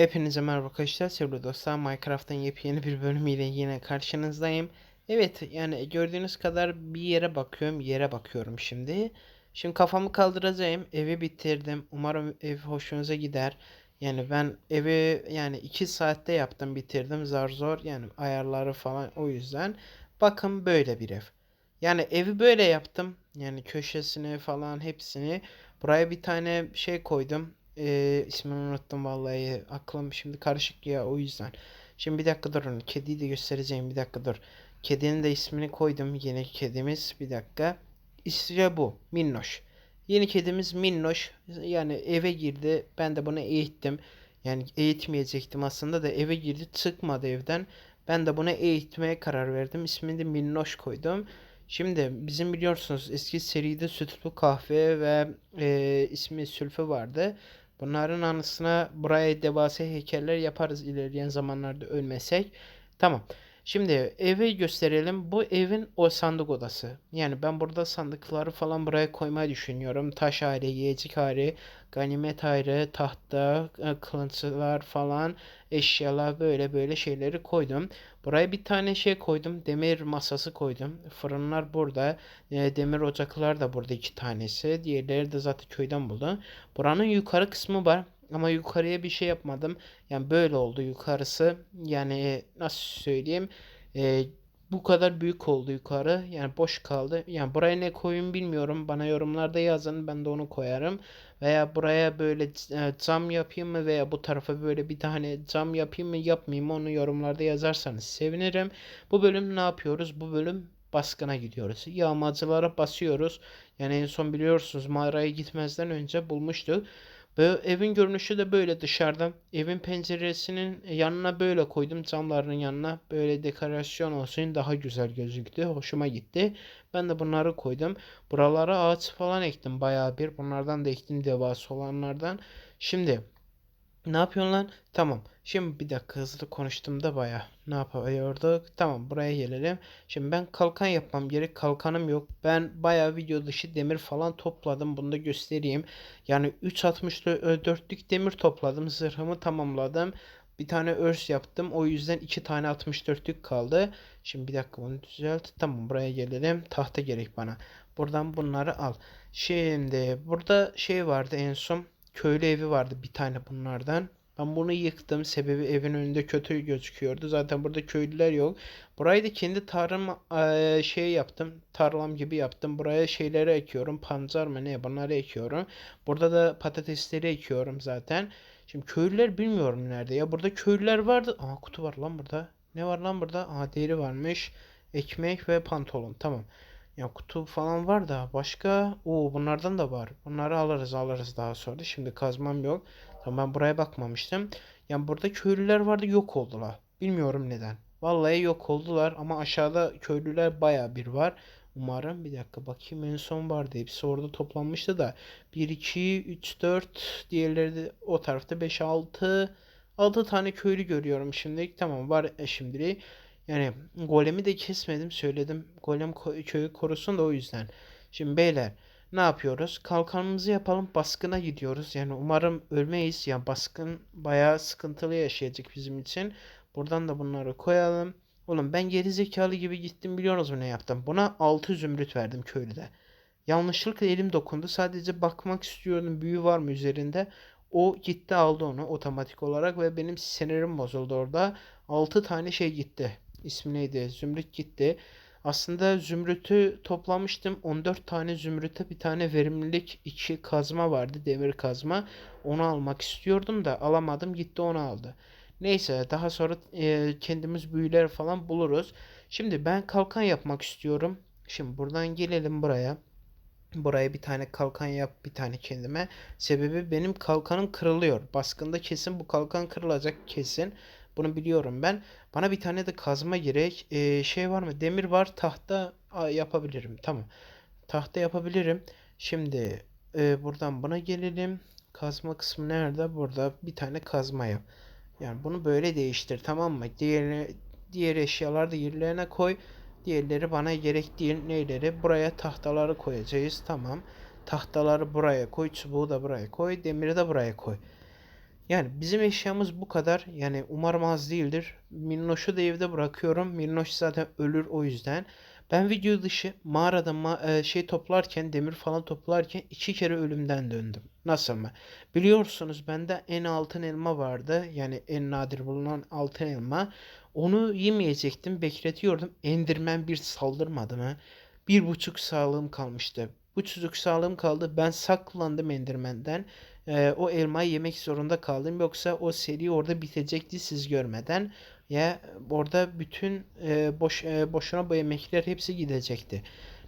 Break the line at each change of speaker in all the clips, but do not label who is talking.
Hepinize merhaba arkadaşlar. Sevgili dostlar Minecraft'ın yepyeni bir bölümüyle yine karşınızdayım. Evet yani gördüğünüz kadar bir yere bakıyorum. Yere bakıyorum şimdi. Şimdi kafamı kaldıracağım. Evi bitirdim. Umarım ev hoşunuza gider. Yani ben evi yani 2 saatte yaptım bitirdim. Zar zor yani ayarları falan o yüzden. Bakın böyle bir ev. Yani evi böyle yaptım. Yani köşesini falan hepsini. Buraya bir tane şey koydum. Ee, ismini unuttum vallahi. Aklım şimdi karışık ya o yüzden. Şimdi bir dakika durun. Kediyi de göstereceğim. Bir dakika dur. Kedinin de ismini koydum. Yeni kedimiz. Bir dakika. İşte bu. Minnoş. Yeni kedimiz Minnoş. Yani eve girdi. Ben de bunu eğittim. Yani eğitmeyecektim aslında da eve girdi. Çıkmadı evden. Ben de bunu eğitmeye karar verdim. İsmini de Minnoş koydum. Şimdi bizim biliyorsunuz eski seride sütlü kahve ve e, ismi Sülfü vardı. Bunların anısına buraya devasa heykeller yaparız ilerleyen zamanlarda ölmesek. Tamam. Şimdi evi gösterelim. Bu evin o sandık odası. Yani ben burada sandıkları falan buraya koymayı düşünüyorum. Taş ayrı, yiyecek ayrı, ganimet ayrı, tahta, e, kılıntılar falan, eşyalar böyle böyle şeyleri koydum. Buraya bir tane şey koydum. Demir masası koydum. Fırınlar burada. E, demir ocaklar da burada iki tanesi. Diğerleri de zaten köyden buldu. Buranın yukarı kısmı var. Ama yukarıya bir şey yapmadım. Yani böyle oldu yukarısı. Yani nasıl söyleyeyim. E, bu kadar büyük oldu yukarı. Yani boş kaldı. Yani buraya ne koyayım bilmiyorum. Bana yorumlarda yazın. Ben de onu koyarım. Veya buraya böyle e, cam yapayım mı veya bu tarafa böyle bir tane cam yapayım mı yapmayayım mı onu yorumlarda yazarsanız sevinirim. Bu bölüm ne yapıyoruz? Bu bölüm baskına gidiyoruz. Yağmacılara basıyoruz. Yani en son biliyorsunuz mağaraya gitmezden önce bulmuştuk. Ve evin görünüşü de böyle dışarıdan. Evin penceresinin yanına böyle koydum. Camların yanına böyle dekorasyon olsun daha güzel gözüktü. Hoşuma gitti. Ben de bunları koydum. Buralara ağaç falan ektim bayağı bir. Bunlardan da ektim devasa olanlardan. Şimdi ne yapıyorsun lan? Tamam. Şimdi bir dakika hızlı konuştum da baya. Ne yapıyorduk? Tamam buraya gelelim. Şimdi ben kalkan yapmam gerek. Kalkanım yok. Ben baya video dışı demir falan topladım. Bunu da göstereyim. Yani 3.64'lük demir topladım. Zırhımı tamamladım. Bir tane örs yaptım. O yüzden iki tane 64'lük kaldı. Şimdi bir dakika bunu düzelt. Tamam buraya gelelim. Tahta gerek bana. Buradan bunları al. Şimdi burada şey vardı en son köylü evi vardı bir tane bunlardan. Ben bunu yıktım. Sebebi evin önünde kötü gözüküyordu. Zaten burada köylüler yok. Burayı da kendi tarım eee, şey yaptım. Tarlam gibi yaptım. Buraya şeyleri ekiyorum. Pancar mı ne bunları ekiyorum. Burada da patatesleri ekiyorum zaten. Şimdi köylüler bilmiyorum nerede ya. Burada köylüler vardı. Aa kutu var lan burada. Ne var lan burada? Aa deri varmış. Ekmek ve pantolon. Tamam. Ya kutu falan var da başka o bunlardan da var. Bunları alırız alırız daha sonra. Şimdi kazmam yok. Tamam ben buraya bakmamıştım. Yani burada köylüler vardı yok oldular. Bilmiyorum neden. Vallahi yok oldular ama aşağıda köylüler baya bir var. Umarım bir dakika bakayım en son vardı. Hepsi orada toplanmıştı da. bir 2, 3, 4 diğerleri de o tarafta 5, 6 6 tane köylü görüyorum şimdi. Tamam var e, şimdilik. Yani golemi de kesmedim söyledim. Golem köyü korusun da o yüzden. Şimdi beyler ne yapıyoruz? Kalkanımızı yapalım baskına gidiyoruz. Yani umarım ölmeyiz. Yani baskın bayağı sıkıntılı yaşayacak bizim için. Buradan da bunları koyalım. Oğlum ben geri zekalı gibi gittim biliyorsunuz mu ne yaptım? Buna 6 zümrüt verdim köylüde. Yanlışlıkla elim dokundu. Sadece bakmak istiyordum büyü var mı üzerinde. O gitti aldı onu otomatik olarak ve benim sinirim bozuldu orada. 6 tane şey gitti. İsmi neydi? Zümrüt gitti. Aslında zümrütü toplamıştım. 14 tane zümrüte bir tane verimlilik 2 kazma vardı. Demir kazma. Onu almak istiyordum da alamadım. Gitti onu aldı. Neyse daha sonra e, kendimiz büyüler falan buluruz. Şimdi ben kalkan yapmak istiyorum. Şimdi buradan gelelim buraya. Buraya bir tane kalkan yap bir tane kendime. Sebebi benim kalkanım kırılıyor. Baskında kesin bu kalkan kırılacak kesin. Bunu biliyorum ben. Bana bir tane de kazma gerek. Ee, şey var mı? Demir var. Tahta yapabilirim. Tamam. Tahta yapabilirim. Şimdi e, buradan buna gelelim. Kazma kısmı nerede? Burada bir tane kazma yap. Yani bunu böyle değiştir tamam mı? Diğer diğer eşyaları da yerlerine koy. Diğerleri bana gerek değil. Neyleri? Buraya tahtaları koyacağız. Tamam. Tahtaları buraya koy. Çubuğu da buraya koy. Demiri de buraya koy. Yani bizim eşyamız bu kadar. Yani umarım az değildir. Minnoş'u da evde bırakıyorum. Minnoş zaten ölür o yüzden. Ben video dışı mağarada ma- e, şey toplarken, demir falan toplarken iki kere ölümden döndüm. Nasıl mı? Biliyorsunuz bende en altın elma vardı. Yani en nadir bulunan altın elma. Onu yemeyecektim. Bekletiyordum. Enderman bir saldırmadı mı? Bir buçuk sağlığım kalmıştı. Buçuk sağlığım kaldı. Ben saklandım Enderman'den. Ee, o elmayı yemek zorunda kaldım. Yoksa o seri orada bitecekti siz görmeden. Ya orada bütün e, boş e, boşuna bu emekler hepsi gidecekti.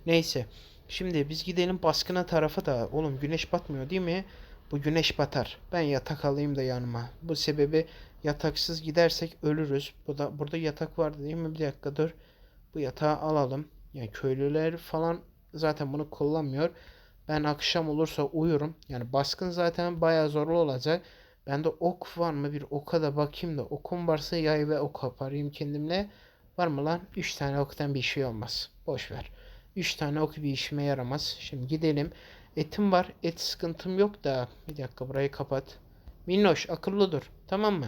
Neyse. Şimdi biz gidelim baskına tarafa da. Oğlum güneş batmıyor değil mi? Bu güneş batar. Ben yatak alayım da yanıma. Bu sebebi yataksız gidersek ölürüz. Bu da burada yatak vardı değil mi? Bir dakika dur. Bu yatağı alalım. Yani köylüler falan zaten bunu kullanmıyor. Ben akşam olursa uyurum. Yani baskın zaten bayağı zorlu olacak. Bende ok var mı? Bir oka da bakayım da. Okum varsa yay ve ok yaparım kendimle. Var mı lan? 3 tane oktan bir şey olmaz. Boş ver. 3 tane ok bir işime yaramaz. Şimdi gidelim. Etim var. Et sıkıntım yok da. Bir dakika burayı kapat. Minnoş akıllı dur. Tamam mı?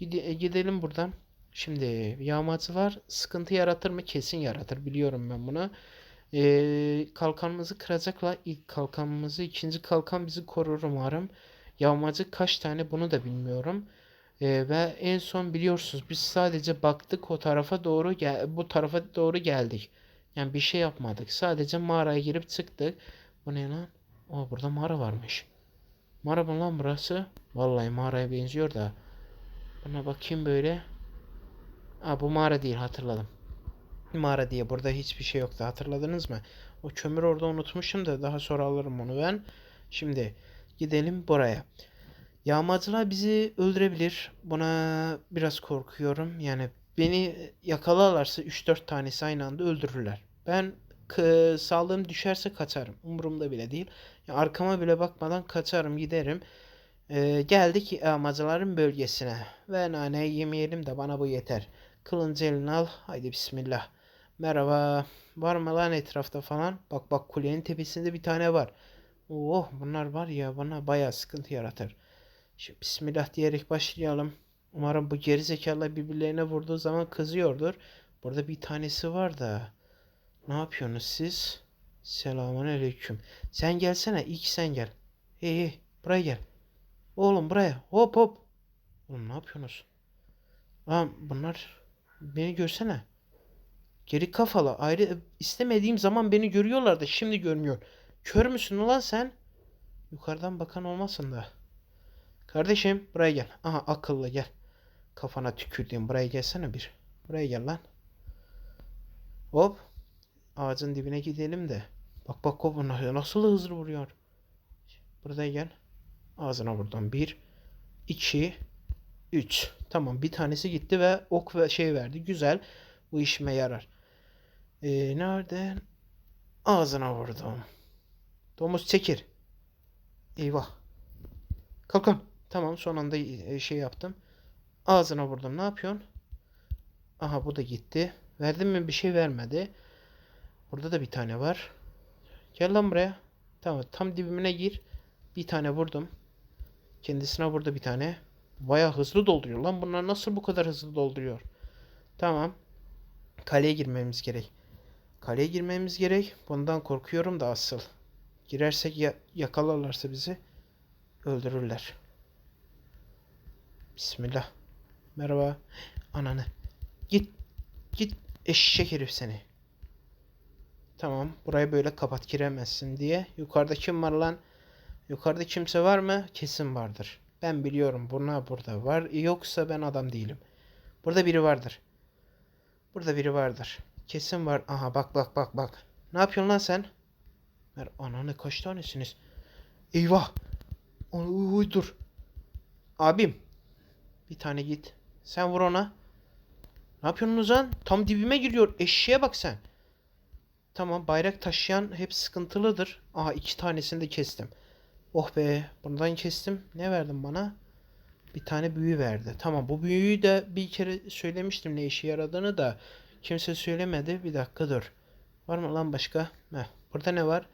Gide- e, gidelim buradan. Şimdi yağmacı var. Sıkıntı yaratır mı? Kesin yaratır. Biliyorum ben bunu. Ee, kalkanımızı kıracaklar. İlk kalkanımızı, ikinci kalkan bizi korur umarım. Yağmacı kaç tane bunu da bilmiyorum. Ee, ve en son biliyorsunuz biz sadece baktık o tarafa doğru gel bu tarafa doğru geldik. Yani bir şey yapmadık. Sadece mağaraya girip çıktık. Bu ne lan? Aa burada mağara varmış. Mağara mı lan burası? Vallahi mağaraya benziyor da. Buna bakayım böyle. Aa bu mağara değil hatırladım. Mağara diye burada hiçbir şey yoktu hatırladınız mı? O kömür orada unutmuşum da daha sonra alırım onu ben. Şimdi gidelim buraya. Yağmacılar bizi öldürebilir. Buna biraz korkuyorum. Yani beni yakalarlarsa 3-4 tanesi aynı anda öldürürler. Ben sağlığım düşerse kaçarım. Umurumda bile değil. Ya arkama bile bakmadan kaçarım giderim. Ee, geldik yağmacıların bölgesine. Ve nane yemeyelim de bana bu yeter. Kılıncı eline al. Haydi bismillah. Merhaba. Var mı lan etrafta falan? Bak bak kulenin tepesinde bir tane var. Oh bunlar var ya bana bayağı sıkıntı yaratır. Şimdi bismillah diyerek başlayalım. Umarım bu gerizekalılar birbirlerine vurduğu zaman kızıyordur. Burada bir tanesi var da. Ne yapıyorsunuz siz? Selamun aleyküm. Sen gelsene ilk sen gel. Hey hey buraya gel. Oğlum buraya hop hop. Oğlum ne yapıyorsunuz? Lan bunlar beni görsene. Geri kafalı. Ayrı istemediğim zaman beni görüyorlar da şimdi görmüyor. Kör müsün ulan sen? Yukarıdan bakan olmasın da. Kardeşim buraya gel. Aha akıllı gel. Kafana tükürdüğüm buraya gelsene bir. Buraya gel lan. Hop. Ağacın dibine gidelim de. Bak bak bunlar nasıl hızlı vuruyor. Buraya gel. Ağzına buradan bir. iki, Üç. Tamam bir tanesi gitti ve ok ve şey verdi. Güzel. Bu işime yarar. Ee, nerede? Ağzına vurdum. Domuz çekir. Eyvah. Kalkan. Tamam son anda e, şey yaptım. Ağzına vurdum. Ne yapıyorsun? Aha bu da gitti. Verdim mi bir şey vermedi. Burada da bir tane var. Gel lan buraya. Tamam tam dibime gir. Bir tane vurdum. Kendisine vurdu bir tane. Baya hızlı dolduruyor lan. Bunlar nasıl bu kadar hızlı dolduruyor? Tamam. Kaleye girmemiz gerek. Kaleye girmemiz gerek. Bundan korkuyorum da asıl. Girersek ya yakalarlarsa bizi öldürürler. Bismillah. Merhaba. Ananı. Git. Git eşek herif seni. Tamam. Burayı böyle kapat giremezsin diye. Yukarıda kim var lan? Yukarıda kimse var mı? Kesin vardır. Ben biliyorum. Buna burada var. Yoksa ben adam değilim. Burada biri vardır. Burada biri vardır. Kesin var. Aha bak bak bak bak. Ne yapıyorsun lan sen? Ver ananı kaç tanesiniz? Eyvah. Uy, uy, dur. Abim. Bir tane git. Sen vur ona. Ne yapıyorsunuz lan? Tam dibime giriyor. Eşeğe bak sen. Tamam bayrak taşıyan hep sıkıntılıdır. Aha iki tanesini de kestim. Oh be. Bundan kestim. Ne verdin bana? Bir tane büyü verdi. Tamam bu büyüyü de bir kere söylemiştim ne işe yaradığını da. Kimse söylemedi. Bir dakika dur. Var mı lan başka? Heh, burada ne var?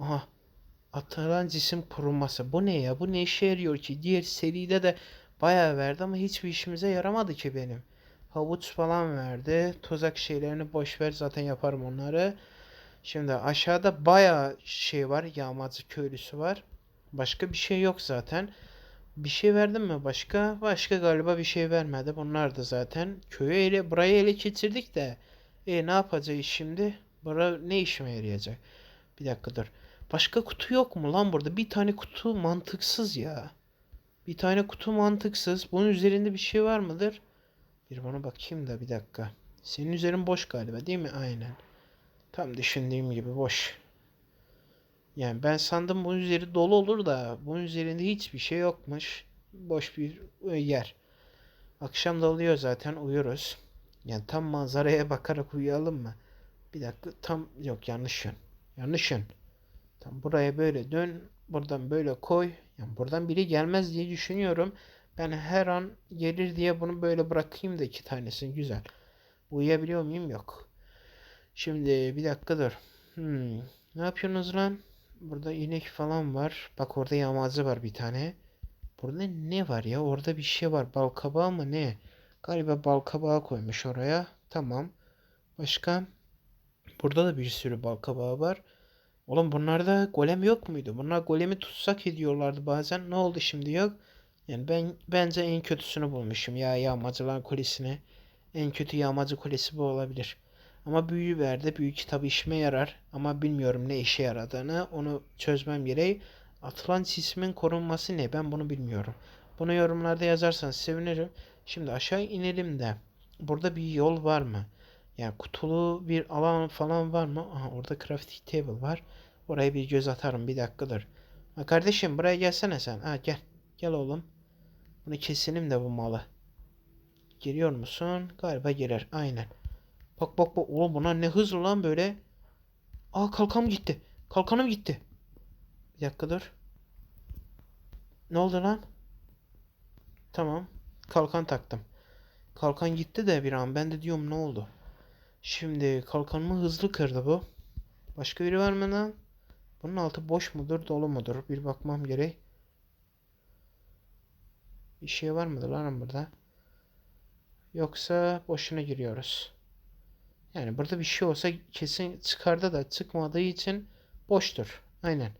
Aha. Atılan cisim korunması. Bu ne ya? Bu ne işe yarıyor ki? Diğer seride de Bayağı verdi ama hiçbir işimize yaramadı ki benim. Havuç falan verdi. Tuzak şeylerini boş ver zaten yaparım onları. Şimdi aşağıda bayağı şey var. Yağmacı köylüsü var. Başka bir şey yok zaten. Bir şey verdim mi başka? Başka galiba bir şey vermedi. Bunlar da zaten köyü ele, burayı ele geçirdik de. E ne yapacağız şimdi? Bura ne işime yarayacak? Bir dakika dur. Başka kutu yok mu lan burada? Bir tane kutu mantıksız ya. Bir tane kutu mantıksız. Bunun üzerinde bir şey var mıdır? Bir bana bakayım da bir dakika. Senin üzerin boş galiba değil mi? Aynen. Tam düşündüğüm gibi boş. Yani ben sandım bunun üzeri dolu olur da bunun üzerinde hiçbir şey yokmuş. Boş bir e, yer. Akşam da oluyor zaten uyuruz. Yani tam manzaraya bakarak uyuyalım mı? Bir dakika tam yok yanlış yön. Yanlış yön. Tam buraya böyle dön. Buradan böyle koy. Yani buradan biri gelmez diye düşünüyorum. Ben her an gelir diye bunu böyle bırakayım da iki tanesini güzel. Uyuyabiliyor muyum? Yok. Şimdi bir dakika dur. Hmm. Ne yapıyorsunuz lan? Burada inek falan var. Bak orada yamacı var bir tane. Burada ne var ya? Orada bir şey var. Balkabağı mı ne? Galiba balkabağı koymuş oraya. Tamam. Başka? Burada da bir sürü balkabağı var. Oğlum bunlarda golem yok muydu? Bunlar golemi tutsak ediyorlardı bazen. Ne oldu şimdi yok? Yani ben bence en kötüsünü bulmuşum ya yağmacılar kulesini. En kötü yağmacı kulesi bu olabilir. Ama büyü verdi. Büyü kitabı işime yarar. Ama bilmiyorum ne işe yaradığını. Onu çözmem gereği. Atlantis ismin korunması ne? Ben bunu bilmiyorum. Bunu yorumlarda yazarsanız sevinirim. Şimdi aşağı inelim de. Burada bir yol var mı? Yani kutulu bir alan falan var mı? Aha, orada crafting table var. Oraya bir göz atarım. Bir dakikadır. Ha, kardeşim buraya gelsene sen. Ha gel. Gel oğlum. Bunu keselim de bu malı. Giriyor musun? Galiba girer. Aynen. Bak bak bak. Oğlum bunlar ne hızlı lan böyle. Aa kalkanım gitti. Kalkanım gitti. Bir dakika dur. Ne oldu lan? Tamam. Kalkan taktım. Kalkan gitti de bir an. Ben de diyorum ne oldu? Şimdi kalkanımı hızlı kırdı bu. Başka biri lan? Bunun altı boş mudur dolu mudur? Bir bakmam gerek. Bir şey var mıdır lan burada? Yoksa boşuna giriyoruz. Yani burada bir şey olsa kesin çıkardı da çıkmadığı için boştur. Aynen.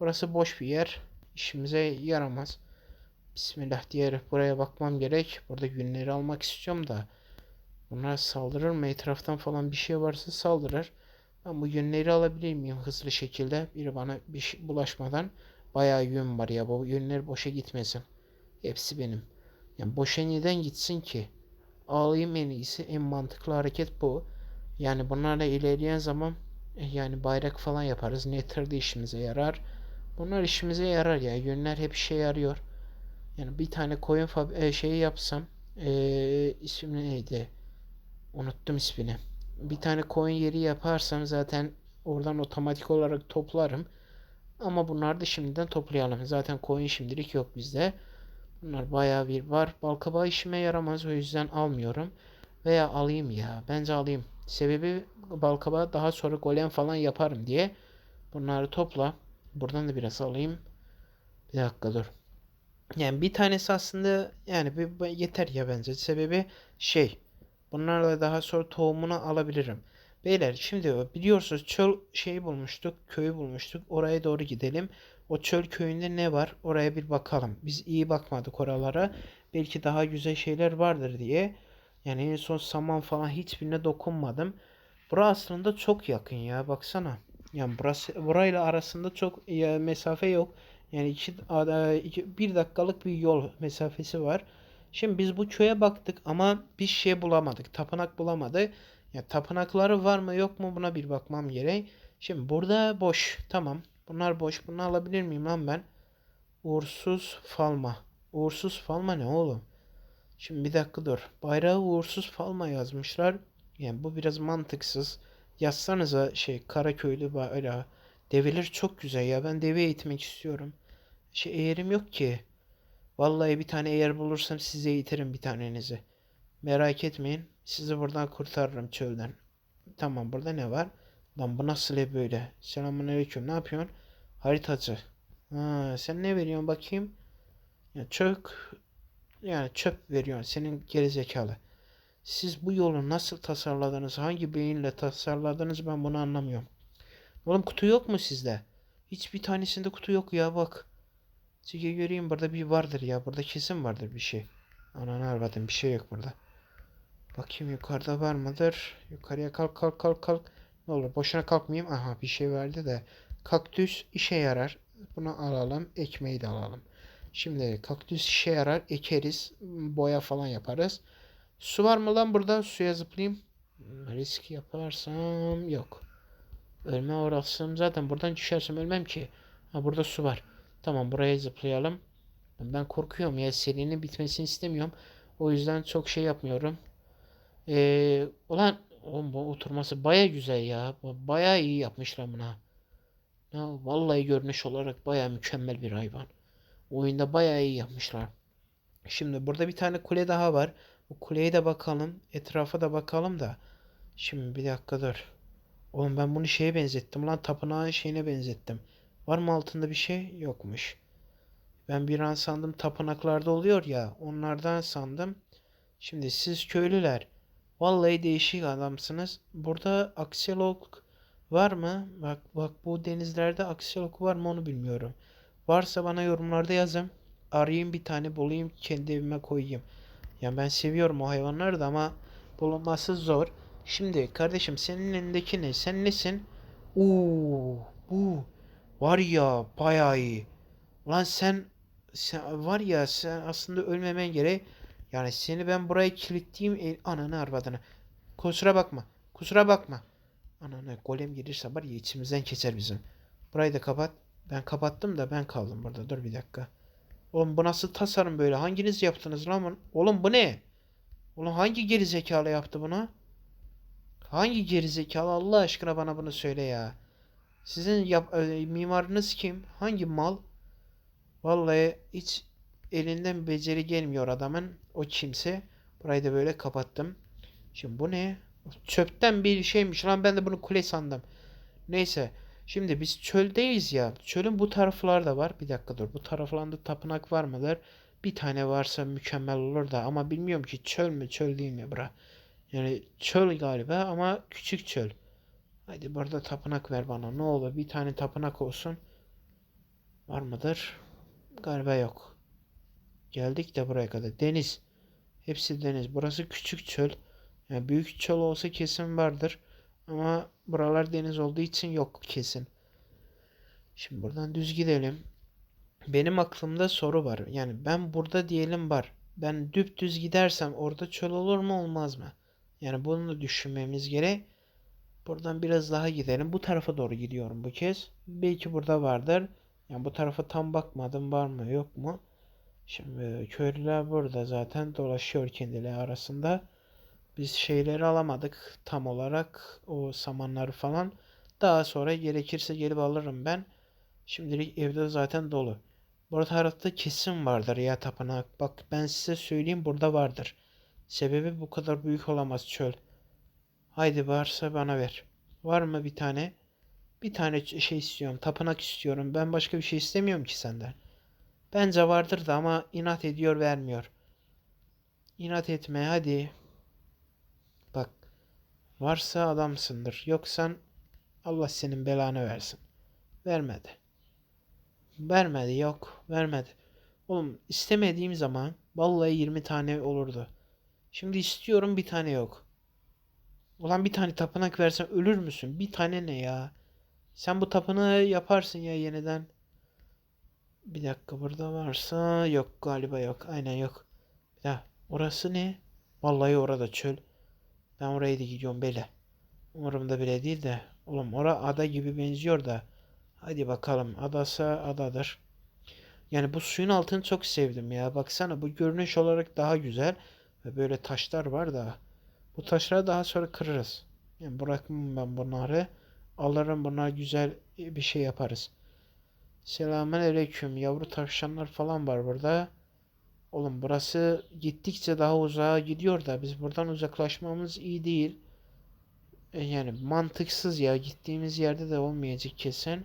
Burası boş bir yer. İşimize yaramaz. Bismillah diyerek buraya bakmam gerek. Burada günleri almak istiyorum da. Bunlar saldırır mı? Etraftan falan bir şey varsa saldırır. Ben bu yünleri alabilir miyim hızlı şekilde? Biri bana bir şey bulaşmadan. Bayağı yün var ya. Bu yünler boşa gitmesin. Hepsi benim. Yani boşa neden gitsin ki? Alayım en iyisi. En mantıklı hareket bu. Yani bunlarla ilerleyen zaman eh, yani bayrak falan yaparız. Nether de işimize yarar. Bunlar işimize yarar ya. Yünler hep işe yarıyor. Yani bir tane koyun e, şeyi yapsam e, ismi neydi? Unuttum ismini. Bir tane koyun yeri yaparsam zaten oradan otomatik olarak toplarım. Ama bunları da şimdiden toplayalım. Zaten koyun şimdilik yok bizde. Bunlar bayağı bir var. Balkabağı işime yaramaz o yüzden almıyorum. Veya alayım ya. Bence alayım. Sebebi balkabağı daha sonra golem falan yaparım diye. Bunları topla. Buradan da biraz alayım. Bir dakika dur. Yani bir tanesi aslında yani bir yeter ya bence. Sebebi şey. Bunlarla daha sonra tohumunu alabilirim. Beyler şimdi biliyorsunuz çöl şeyi bulmuştuk. Köyü bulmuştuk. Oraya doğru gidelim. O çöl köyünde ne var? Oraya bir bakalım. Biz iyi bakmadık oralara. Belki daha güzel şeyler vardır diye. Yani en son saman falan hiçbirine dokunmadım. Bura aslında çok yakın ya baksana. Yani burası burayla arasında çok ya, mesafe yok. Yani iki, iki, bir dakikalık bir yol mesafesi var. Şimdi biz bu köye baktık ama bir şey bulamadık. Tapınak bulamadık. Ya tapınakları var mı yok mu buna bir bakmam gerek. Şimdi burada boş. Tamam. Bunlar boş. Bunu alabilir miyim lan ben? Uğursuz falma. Uğursuz falma ne oğlum? Şimdi bir dakika dur. Bayrağı uğursuz falma yazmışlar. Yani bu biraz mantıksız. Yazsanıza şey Karaköylü bayrağı. Develer çok güzel ya. Ben deve eğitmek istiyorum. Şey eğerim yok ki. Vallahi bir tane eğer bulursam size eğitirim bir tanenizi. Merak etmeyin. Sizi buradan kurtarırım çölden. Tamam burada ne var? Lan bu nasıl böyle? Selamünaleyküm. Ne yapıyorsun? Haritacı. Ha, sen ne veriyorsun bakayım? Ya çok yani çöp veriyorsun senin gerizekalı. Siz bu yolu nasıl tasarladınız? Hangi beyinle tasarladınız ben bunu anlamıyorum. Oğlum kutu yok mu sizde? Hiçbir tanesinde kutu yok ya bak. Sige göreyim burada bir vardır ya. Burada kesin vardır bir şey. Ananı arvadım bir şey yok burada. Bakayım yukarıda var mıdır? Yukarıya kalk kalk kalk kalk. Ne olur boşuna kalkmayayım. Aha bir şey verdi de. Kaktüs işe yarar. Bunu alalım. Ekmeği de alalım. Şimdi kaktüs işe yarar. Ekeriz. Boya falan yaparız. Su var mı lan burada? Suya zıplayayım. Risk yaparsam yok. Ölme orasım zaten buradan düşersem ölmem ki. Ha burada su var. Tamam buraya zıplayalım. Ben korkuyorum ya serinin bitmesini istemiyorum. O yüzden çok şey yapmıyorum. Ee, ulan oğlum bu oturması baya güzel ya. Baya iyi yapmışlar buna. Ya, vallahi görünüş olarak baya mükemmel bir hayvan. Oyunda baya iyi yapmışlar. Şimdi burada bir tane kule daha var. Bu kuleye de bakalım. Etrafa da bakalım da. Şimdi bir dakika dur. Oğlum ben bunu şeye benzettim lan. Tapınağın şeyine benzettim. Var mı altında bir şey? Yokmuş. Ben bir an sandım tapınaklarda oluyor ya. Onlardan sandım. Şimdi siz köylüler. Vallahi değişik adamsınız. Burada akselolog var mı? Bak bak bu denizlerde akselolog var mı onu bilmiyorum. Varsa bana yorumlarda yazın. Arayayım bir tane bulayım kendi evime koyayım. Ya ben seviyorum o hayvanları da ama bulunması zor. Şimdi kardeşim senin elindeki ne? Sen nesin? Oo, bu var ya bayağı iyi. Lan sen sen var ya sen aslında ölmemen gerek. Yani seni ben buraya kilitleyeyim el, ananı arvadını. Kusura bakma. Kusura bakma. Ananı golem gelirse var ya içimizden geçer bizim. Burayı da kapat. Ben kapattım da ben kaldım burada. Dur bir dakika. Oğlum bu nasıl tasarım böyle? Hanginiz yaptınız lan? Oğlum bu ne? Oğlum hangi geri zekalı yaptı bunu? Hangi geri zekalı Allah aşkına bana bunu söyle ya. Sizin yap e, mimarınız kim? Hangi mal? Vallahi hiç elinden beceri gelmiyor adamın. O kimse. Burayı da böyle kapattım. Şimdi bu ne? Çöpten bir şeymiş lan ben de bunu kule sandım. Neyse. Şimdi biz çöldeyiz ya. Çölün bu taraflarda var. Bir dakika dur. Bu taraflarda tapınak var mıdır? Bir tane varsa mükemmel olur da ama bilmiyorum ki çöl mü çöl değil mi bura. Yani çöl galiba ama küçük çöl. Hadi burada tapınak ver bana. Ne olur bir tane tapınak olsun. Var mıdır? Galiba yok. Geldik de buraya kadar. Deniz. Hepsi deniz. Burası küçük çöl. Yani büyük çöl olsa kesin vardır. Ama buralar deniz olduğu için yok kesin. Şimdi buradan düz gidelim. Benim aklımda soru var. Yani ben burada diyelim var. Ben düz gidersem orada çöl olur mu olmaz mı? Yani bunu da düşünmemiz gerek. Buradan biraz daha gidelim. Bu tarafa doğru gidiyorum bu kez. Belki burada vardır. Yani bu tarafa tam bakmadım var mı yok mu? Şimdi köylüler burada zaten dolaşıyor kendileri arasında. Biz şeyleri alamadık tam olarak o samanları falan. Daha sonra gerekirse gelip alırım ben. Şimdilik evde zaten dolu. Bu tarafta kesin vardır ya tapınak. Bak ben size söyleyeyim burada vardır. Sebebi bu kadar büyük olamaz çöl. Haydi varsa bana ver. Var mı bir tane? Bir tane şey istiyorum. Tapınak istiyorum. Ben başka bir şey istemiyorum ki senden. Bence vardır da ama inat ediyor vermiyor. İnat etme hadi. Varsa adamsındır. Yoksan Allah senin belanı versin. Vermedi. Vermedi yok. Vermedi. Oğlum istemediğim zaman vallahi 20 tane olurdu. Şimdi istiyorum bir tane yok. Ulan bir tane tapınak versen ölür müsün? Bir tane ne ya? Sen bu tapınağı yaparsın ya yeniden. Bir dakika burada varsa yok galiba yok. Aynen yok. Ya orası ne? Vallahi orada çöl. Ben oraya da gidiyorum bele. Umurumda bile değil de. Oğlum ora ada gibi benziyor da. Hadi bakalım adasa adadır. Yani bu suyun altını çok sevdim ya. Baksana bu görünüş olarak daha güzel. Ve böyle taşlar var da. Bu taşları daha sonra kırarız. Yani bırakmam ben bunları. Alırım buna güzel bir şey yaparız. Selamun aleyküm. Yavru tavşanlar falan var burada. Oğlum burası gittikçe daha uzağa gidiyor da biz buradan uzaklaşmamız iyi değil. E, Yani mantıksız ya. Gittiğimiz yerde de olmayacak kesin.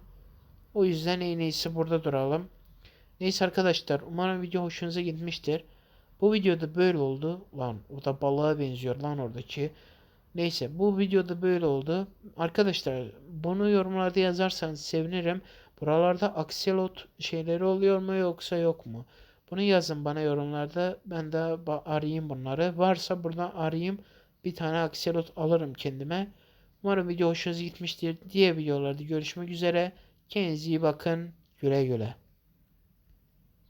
O yüzden en iyisi burada duralım. Neyse arkadaşlar umarım video hoşunuza gitmiştir. Bu videoda böyle oldu. Lan o da balığa benziyor lan oradaki. Neyse bu videoda böyle oldu. Arkadaşlar bunu yorumlarda yazarsanız sevinirim. Buralarda akselot şeyleri oluyor mu yoksa yok mu? Bunu yazın bana yorumlarda. Ben de arayayım bunları. Varsa buradan arayayım. Bir tane akselot alırım kendime. Umarım video hoşunuza gitmiştir. Diğer videolarda görüşmek üzere. Kendinize iyi bakın. Güle güle.